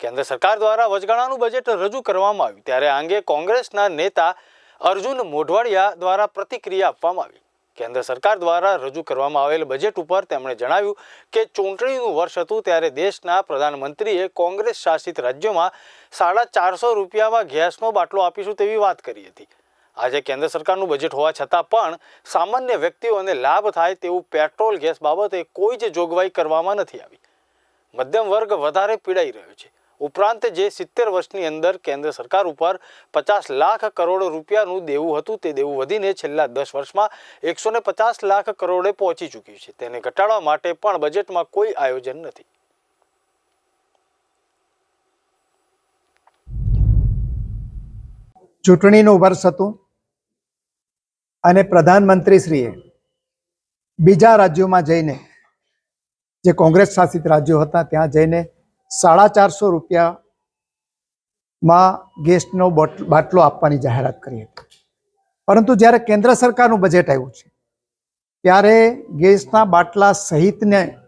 કેન્દ્ર સરકાર દ્વારા વચગાળાનું બજેટ રજૂ કરવામાં આવ્યું. ત્યારે આ અંગે કોંગ્રેસના નેતા અર્જુન મોઢવાડિયા દ્વારા પ્રતિક્રિયા આપવામાં આવી. કેન્દ્ર સરકાર દ્વારા રજૂ કરવામાં આવેલ બજેટ ઉપર તેમણે જણાવ્યું કે ચૂંટણીનું વર્ષ હતું ત્યારે દેશના પ્રધાનમંત્રીએ કોંગ્રેસ શાસિત રાજ્યોમાં સાડા ચારસો રૂપિયામાં ગેસનો બાટલો આપીશું તેવી વાત કરી હતી. આજે કેન્દ્ર સરકારનું બજેટ હોવા છતાં પણ સામાન્ય વ્યક્તિઓને લાભ થાય તેવું પેટ્રોલ ગેસ બાબતે કોઈ જ જોગવાઈ કરવામાં નથી આવી. મધ્યમ વર્ગ વધારે પીડાઈ રહ્યો છે. ઉપરાંત જે સિત્તેર વર્ષની અંદર કેન્દ્ર સરકાર ઉપર પચાસ લાખ કરોડ રૂપિયાનું દેવું હતું, તે દેવું વધીને છેલ્લા દસ વર્ષમાં એકસો પચાસ લાખ કરોડે પહોંચી ચૂક્યું છે. તેને ઘટાડવા માટે પણ બજેટમાં કોઈ આયોજન નથી. ચૂંટણીનું વર્ષ હતું અને પ્રધાનમંત્રીશ્રીએ બીજા રાજ્યોમાં જઈને, જે કોંગ્રેસ શાસિત રાજ્યો હતા, ત્યાં જઈને સાડા ચારસો રૂપિયામાં ગેસનો બોટ- બાટલો આપવાની જાહેરાત કરી હતી. પરંતુ જ્યારે કેન્દ્ર સરકારનું બજેટ આવ્યું છે, ત્યારે ગેસના બાટલા સહિતને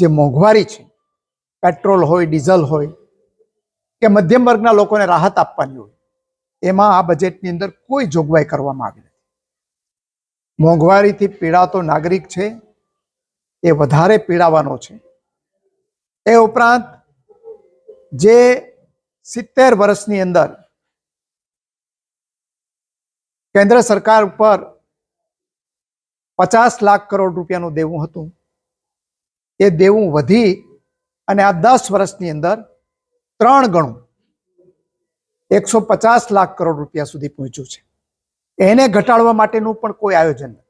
જે મોંઘવારી છે, પેટ્રોલ હોય, ડીઝલ હોય કે મધ્યમ વર્ગના લોકોને રાહત આપવાની હોય, એમાં આ બજેટની અંદર કોઈ જોગવાઈ કરવામાં આવી નથી. મોંઘવારીથી પીડાતો નાગરિક છે, એ વધારે પીડાવાનો છે. એ ઉપરાંત જે સિત્તેર વર્ષની અંદર કેન્દ્ર સરકાર ઉપર પચાસ લાખ કરોડ રૂપિયાનું દેવું હતું. એ દેવું વધી અને આ દસ વર્ષની અંદર ત્રણ ગણું એકસો પચાસ લાખ કરોડ રૂપિયા સુધી પહોંચ્યું છે. એને ઘટાડવા માટેનું પણ કોઈ આયોજન નથી.